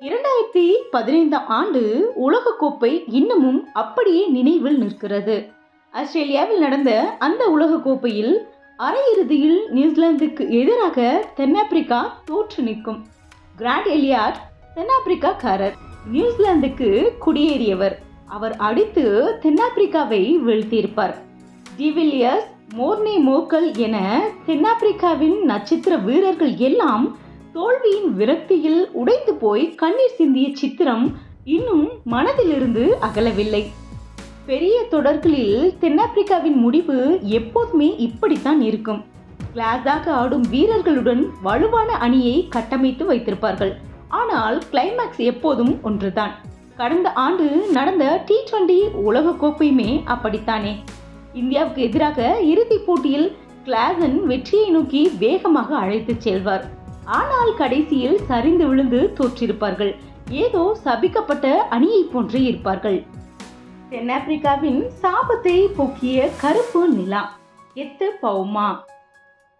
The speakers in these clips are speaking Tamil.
இரண்டாயிரத்தி பதினைந்தாம் ஆண்டு உலகக்கோப்பை இன்னமும் அப்படியே நினைவில் நிற்கிறது. ஆஸ்திரேலியாவில் நடந்த அந்த உலகக்கோப்பையில் அரையிறுதியில் நியூசிலாந்துக்கு எதிராக தென்னாப்பிரிக்கா தோற்று நிற்கும். கிராண்ட் எலியாட் தென்னாப்பிரிக்காக்காரர் நியூசிலாந்துக்கு குடியேறியவர். அவர் அடித்து தென்னாப்பிரிக்காவை வீழ்த்தியிருப்பார். டிவில்லியர்ஸ் மோர்னே மோக்கல் என தென்னாப்பிரிக்காவின் நட்சத்திர வீரர்கள் எல்லாம் தோல்வியின் விரக்தியில் உடைந்து போய் கண்ணீர் சிந்திய சித்திரம் இன்னும் மனதிலிருந்து அகலவில்லை. பெரிய தொடர்களில் தென்னாப்பிரிக்காவின் முடிவு எப்போதுமே இப்படித்தான் இருக்கும். கிளாஸாக ஆடும் வீரர்களுடன் வலுவான அணியை கட்டமைத்து வைத்திருப்பார்கள். ஆனால் கிளைமேக்ஸ் எப்போதும் ஒன்றுதான். கடந்த ஆண்டு நடந்த டி டுவெண்டி உலகக்கோப்பையுமே அப்படித்தானே. இந்தியாவுக்கு எதிராக இறுதிப் போட்டியில் கிளாசன் வெற்றியை நோக்கி வேகமாக அழைத்துச் செல்வார். ஆனால் கடைசியில் சரிந்து விழுந்து தோற்றிருப்பார்கள். ஏதோ சபிக்கப்பட்ட அணியை போன்று இருப்பார்கள். தென்னாப்பிரிக்காவின் சாபத்தை போக்கிய கருப்பு நிலா எத்து பவுமா.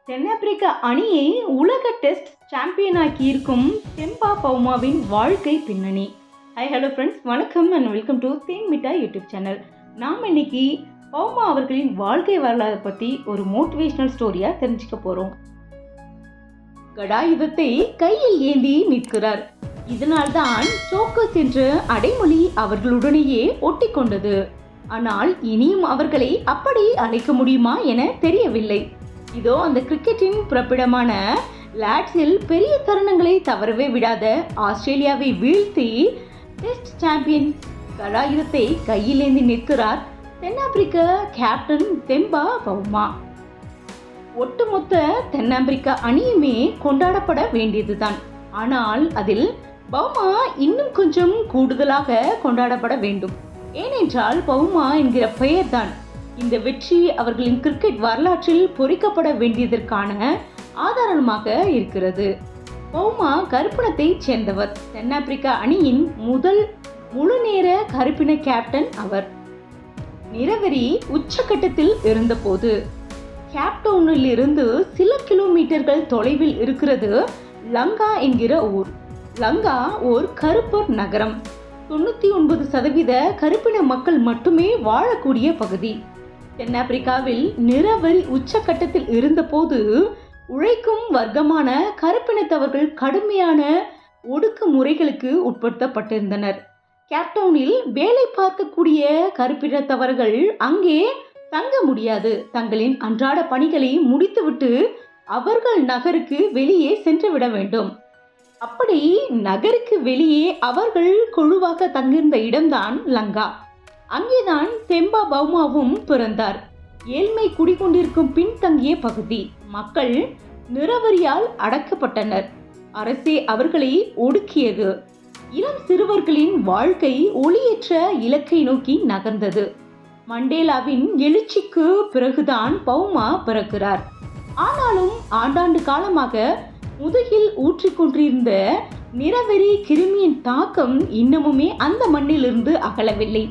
தென்னாப்பிரிக்க அணியை உலக டெஸ்ட் சாம்பியனாக்கி இருக்கும் தெம்பா பவுமாவின் வாழ்க்கை பின்னணி. ஹை ஹலோ ஃப்ரெண்ட்ஸ் வணக்கம் and welcome to Then Mitta YouTube channel நாம் இன்னைக்கு பவுமா அவர்களின் வாழ்க்கை வரலாறு பற்றி ஒரு மோட்டிவேஷனல் ஸ்டோரியாக தெரிஞ்சுக்க போகிறோம் கடாயுதத்தை கையில் ஏந்தி நிற்கிறார். இதனால்தான் சோக்கஸ் என்ற அடைமொழி அவர்களுடனேயே ஒட்டி கொண்டது. ஆனால் இனியும் அவர்களை அப்படி அழைக்க முடியுமா என தெரியவில்லை. இதோ அந்த கிரிக்கெட்டின் பிறப்பிடமான லாட்ஸில் பெரிய தருணங்களை தவறவே விடாத ஆஸ்திரேலியாவை வீழ்த்தி டெஸ்ட் சாம்பியன் கடாயுதத்தை கையிலேந்தி நிற்கிறார் தென்னாப்பிரிக்க கேப்டன் தெம்பா பவுமா ஒட்டுமொத்த தென்னாப்பிரிக்கா அணியுமே கொண்டாடப்பட வேண்டியதுதான். ஆனால் அதில் பவுமா இன்னும் கொஞ்சம் கூடுதலாக கொண்டாடப்பட வேண்டும். ஏனென்றால் பவுமா என்கிற பெயர்தான். இந்த வெற்றி அவர்களின் கிரிக்கெட் வரலாற்றில் பொறிக்கப்பட வேண்டியதற்கான ஆதாரமாக இருக்கிறது. பவுமா கருப்பினத்தை சேர்ந்தவர். தென்னாப்பிரிக்கா அணியின் முதல் முழு நேர கருப்பின கேப்டன் அவர். நிறவெறி உச்சக்கட்டத்தில் இருந்தபோது கேப்டவுனில் இருந்து சில கிலோமீட்டர்கள் தொலைவில் இருக்கிறது லங்கா என்கிற ஊர். லங்கா ஓர் கருப்பர் நகரம். தொண்ணூற்றி ஒன்பது சதவீத கருப்பின மக்கள் மட்டுமே வாழக்கூடிய பகுதி. தென்னாப்பிரிக்காவில் நிறவரி உச்சக்கட்டத்தில் இருந்தபோது உழைக்கும் வர்க்கமான கருப்பினத்தவர்கள் கடுமையான ஒடுக்குமுறைகளுக்கு உட்படுத்தப்பட்டிருந்தனர். கேப்டவுனில் வேலை பார்க்கக்கூடிய கருப்பினத்தவர்கள் அங்கே தங்க முடியாது. தங்களின் அன்றாட பணிகளை முடித்துவிட்டு அவர்கள் நகருக்கு வெளியே சென்று விட வேண்டும். அப்படி நகருக்கு வெளியே அவர்கள் குழுவாக தங்கியிருந்த இடம்தான் லங்கா. அங்கேதான் தெம்பா பௌமாவும் பிறந்தார். ஏழ்மை குடிகொண்டிருக்கும் பின்தங்கிய பகுதி. மக்கள் நிறவரியால் அடக்கப்பட்டனர். அரசே அவர்களை ஒடுக்கியது. இளம் சிறுவர்களின் வாழ்க்கை ஒளியற்ற இலக்கை நோக்கி நகர்ந்தது. மண்டேலாவின் எழுச்சிக்கு பிறகுதான் பௌமா பிறக்கிறார். ஆனாலும் ஆண்டாண்டு காலமாக முதுகில் ஊற்றிக்கொண்டிருந்த நிறவெறி கிருமியின் தாக்கம் இன்னமுமே அந்த மண்ணிலிருந்து அகலவில்லை.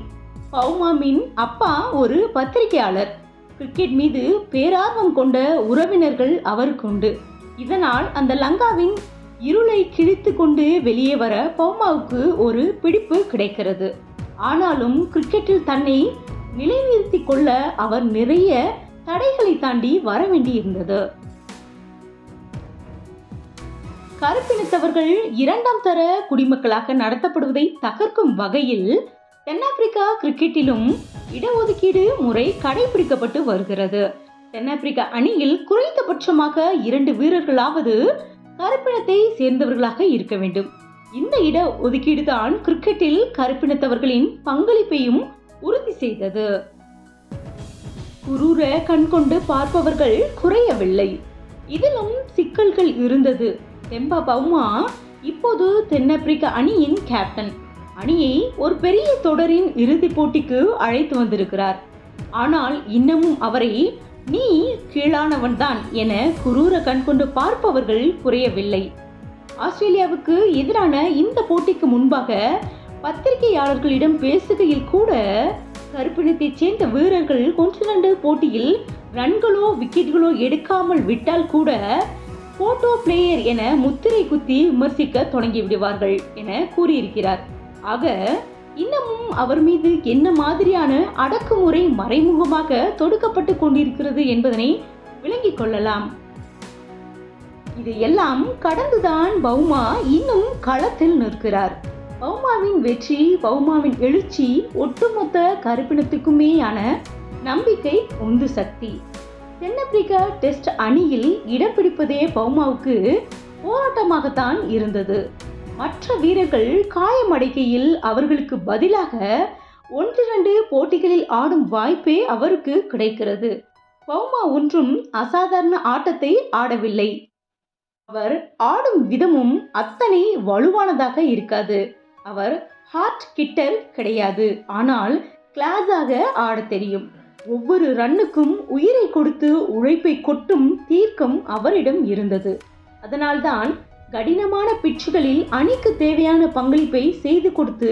பௌமாமின் அப்பா ஒரு பத்திரிகையாளர். கிரிக்கெட் மீது பேரார்வம் கொண்ட உறவினர்கள் அவருக்குண்டு. இதனால் அந்த லங்காவின் இருளை கிழித்து கொண்டு வெளியே வர பௌமாவுக்கு ஒரு பிடிப்பு கிடைக்கிறது. ஆனாலும் கிரிக்கெட்டில் தன்னை நிலைநிறுத்திக் கொள்ள அவர் நிறைய தடைகளை தாண்டி வர வேண்டியிருந்தது. கருப்பினத்தவர்கள் இரண்டாம் தர குடிமக்களாக நடத்தப்படுவதை தகர்க்கும் வகையில் தென்னாப்பிரிக்கா கிரிக்கெட்டிலும் இடஒதுக்கீடு முறை கடைபிடிக்கப்பட்டு வருகிறது. தென்னாப்பிரிக்கா அணியில் குறைந்தபட்சமாக இரண்டு வீரர்களாவது கருப்பினத்தை சேர்ந்தவர்களாக இருக்க வேண்டும். இந்த இட ஒதுக்கீடு தான் கிரிக்கெட்டில் கருப்பினத்தவர்களின் பங்களிப்பையும் உறுதி செய்தது. குரூர கண் கொண்டு பார்ப்பவர்கள் குறையவில்லை. இதிலும் சிக்கல்கள் இருந்தது. தெம்பா பவுமா இப்போது தென்னாப்பிரிக்க அணியின் கேப்டன் அணியை ஒரு பெரிய தொடரின் இறுதிப் போட்டிக்கு அழைத்து வந்திருக்கிறார். ஆனால் இன்னமும் அவரை நீ கீழானவன்தான் என குரூர கண்கொண்டு பார்ப்பவர்கள் குறையவில்லை. ஆஸ்திரேலியாவுக்கு எதிரான இந்த போட்டிக்கு முன்பாக பத்திரிகையாளர்களிடம் பேசுகையில் கூட கருப்பினத்தைச் சேர்ந்த வீரர்கள் கொஞ்ச நண்டு போட்டியில் ரன்களோ விக்கெட்டுகளோ எடுக்காமல் விட்டால் கூட போட்டோ பிளேயர் என முத்திரை குத்தி விமர்சிக்க தொடங்கி விடுவார்கள் என கூறியிருக்கிறார். ஆக இன்னமும் அவர் மீது என்ன மாதிரியான அடக்குமுறை மறைமுகமாக தொடுக்கப்பட்டு கொண்டிருக்கிறது என்பதனை விளங்கிக் கொள்ளலாம். இதையெல்லாம் கடந்துதான் பௌமா இன்னும் களத்தில் நிற்கிறார். பௌமாவின் வெற்றி பௌமாவின் எழுச்சி ஒட்டுமொத்த கருப்பினத்துக்குமேயான நம்பிக்கை உந்து சக்தி. தென்னாப்பிரிக்கா டெஸ்ட் அணியில் இடம் பிடிப்பதே பௌமாவுக்கு போராட்டமாகத்தான் இருந்தது. மற்ற வீரர்கள் காயமடைக்கையில் அவர்களுக்கு பதிலாக ஒன்றிரண்டு போட்டிகளில் ஆடும் வாய்ப்பே அவருக்கு கிடைக்கிறது. பௌமா ஒன்றும் அசாதாரண ஆட்டத்தை ஆடவில்லை. அவர் ஆடும் விதமும் அத்தனை வலுவானதாக இருக்காது. அவர் ஹார்ட் கிட்டர் கிடையாது. ஆனால் கிளாஸாக ஆடத் தெரியும். ஒவ்வொரு ரன்னுக்கும் உயிரை கொடுத்து உழைப்பை கொட்டும் தீர்க்கம் அவரிடம் இருந்தது. அதனால்தான் கடினமான பிச்சுகளில் அணிக்கு தேவையான பங்களிப்பை செய்து கொடுத்து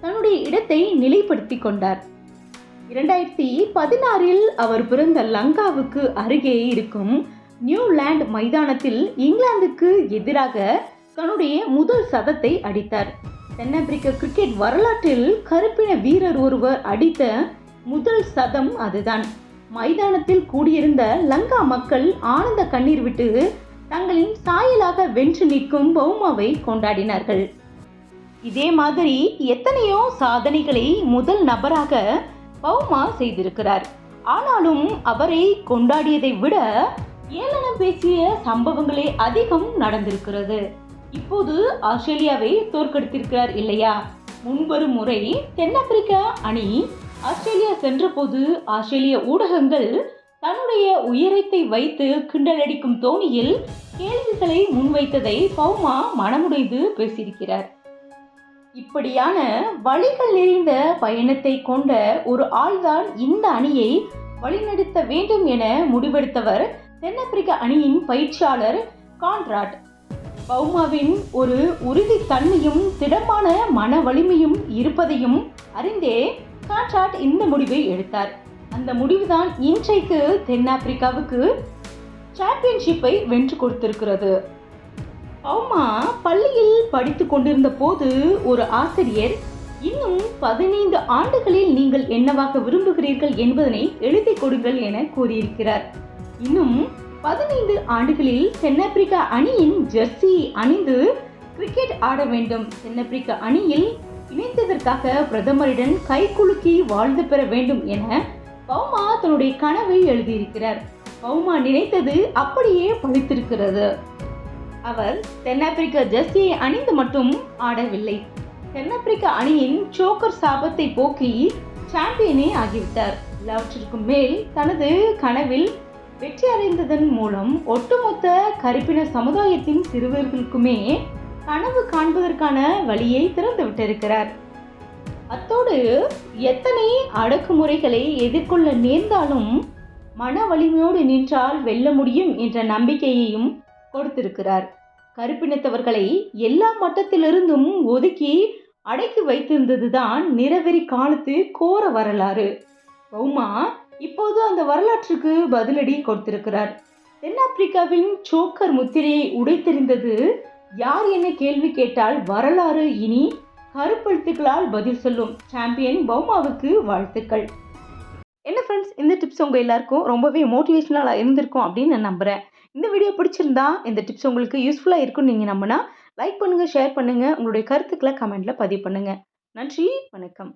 தன்னுடைய இடத்தை நிலைப்படுத்தி கொண்டார். இரண்டாயிரத்தி பதினாறில் அவர் பிறந்த லங்காவுக்கு அருகே இருக்கும் நியூலாண்ட் மைதானத்தில் இங்கிலாந்துக்கு எதிராக தன்னுடைய முதல் சதத்தை அடித்தார். தென்னாப்பிரிக்க கிரிக்கெட் வரலாற்றில் கருப்பின வீரர் ஒருவர் அடித்த முதல் சதம் அதுதான். மைதானத்தில் கூடியிருந்த லங்கா மக்கள் ஆனந்த கண்ணீர் விட்டு தங்களின் சாயலாக வென்று நிற்கும் பௌமாவை கொண்டாடினார்கள். இதே மாதிரி எத்தனையோ சாதனைகளை முதல் நபராக பௌமா செய்திருக்கிறார். ஆனாலும் அவரை கொண்டாடியதை விட ஏளனம் பேசிய சம்பவங்களே அதிகம் நடந்திருக்கிறது. இப்போது ஆஸ்திரேலியாவை தோற்கடித்திருக்கிறார் இல்லையா? முன்வரும் முறை தென்னாப்பிரிக்கா அணி ஆஸ்திரேலியா சென்றபோது ஆஸ்திரேலிய ஊடகங்கள் தன்னுடைய உயரத்தை வைத்து கிண்டலடிக்கும் தோணியில் கேள்விகளை முன்வைத்ததை பௌமா மனமுடைந்து பேசியிருக்கிறார். இப்படியான வழிகள் நிறைந்த பயணத்தை கொண்ட ஒரு ஆள்தான் இந்த அணியை வழிநடத்த வேண்டும் என முடிவெடுத்தவர் தென்னாப்பிரிக்க அணியின் பயிற்சியாளர் கான்ராட். பௌமாவின் ஒரு உறுதித்தன்மையும் திடமான மன வலிமையும் இருப்பதையும் அறிந்தே கான்ட்ராட் இந்த முடிவை எடுத்தார். அந்த முடிவுதான் இன்றைக்கு தென்னாப்பிரிக்காவுக்கு சாம்பியன்ஷிப்பை வென்று கொடுத்திருக்கிறது. பௌமா பள்ளியில் படித்து கொண்டிருந்த போது ஒரு ஆசிரியர் இன்னும் பதினைந்து ஆண்டுகளில் நீங்கள் என்னவாக விரும்புகிறீர்கள் என்பதனை எழுதி கொடுங்கள் என கூறியிருக்கிறார். இன்னும் பதினைந்து ஆண்டுகளில் தென்னாப்பிரிக்கா அணியின் ஜெர்சி அணிந்து கிரிக்கெட் ஆட வேண்டும். தென்னாப்பிரிக்க அணியில் இணைத்ததற்காக பிரதமரிடம் கைகுலுக்கி வாழ்ந்து பெற வேண்டும் என பௌமா தன்னுடைய கனவை எழுதியிருக்கிறார். பௌமா நினைத்தது அப்படியே பழித்திருக்கிறது. அவர் தென்னாப்பிரிக்க ஜெர்சியை அணிந்து மட்டும் ஆடவில்லை. தென்னாப்பிரிக்க அணியின் சோக்கர் சாபத்தை போக்கி சாம்பியனே ஆகிவிட்டார். எல்லாவற்றிற்கும் மேல் தனது கனவில் வெற்றி அடைந்ததன் மூலம் ஒட்டுமொத்த கருப்பின சமுதாயத்தின் சிறுவர்களுக்குமே கனவு காண்பதற்கான வழியை திறந்து விட்டிருக்கிறார் அத்தோடு எத்தனை அடக்குமுறைகளை எதிர்கொள்ள நேர்ந்தாலும் மன வலிமையோடு நின்றால் வெல்ல முடியும் என்ற நம்பிக்கையையும் கொடுத்திருக்கிறார். கருப்பினத்தவர்களை எல்லா மட்டத்திலிருந்தும் ஒதுக்கி அடக்கி வைத்திருந்ததுதான் நிறவெறி காலத்து கோர வரலாறு. பௌமா இப்போது அந்த வரலாற்றுக்கு பதிலடி கொடுத்திருக்கிறார். தென்னாப்பிரிக்காவின் சோக்கர் முத்திரையை உடைத்தெறிந்தது யார் என்ன கேள்வி கேட்டால் வரலாறு இனி கருப்பெழுத்துக்களால் பதில் சொல்லும் சாம்பியன் பௌமாவுக்கு வாழ்த்துக்கள். என்ன ஃப்ரெண்ட்ஸ் இந்த டிப்ஸ் உங்கள் எல்லாருக்கும் ரொம்பவே மோட்டிவேஷனலாக இருந்திருக்கும் அப்படின்னு நான் நம்புகிறேன் இந்த வீடியோ பிடிச்சிருந்தா இந்த டிப்ஸ் உங்களுக்கு யூஸ்ஃபுல்லாக இருக்கும்னு நீங்கள் நம்பினா லைக் பண்ணுங்கள் ஷேர் பண்ணுங்கள் உங்களுடைய கருத்துக்களை கமெண்ட்டில் பதிவு பண்ணுங்கள் நன்றி வணக்கம்.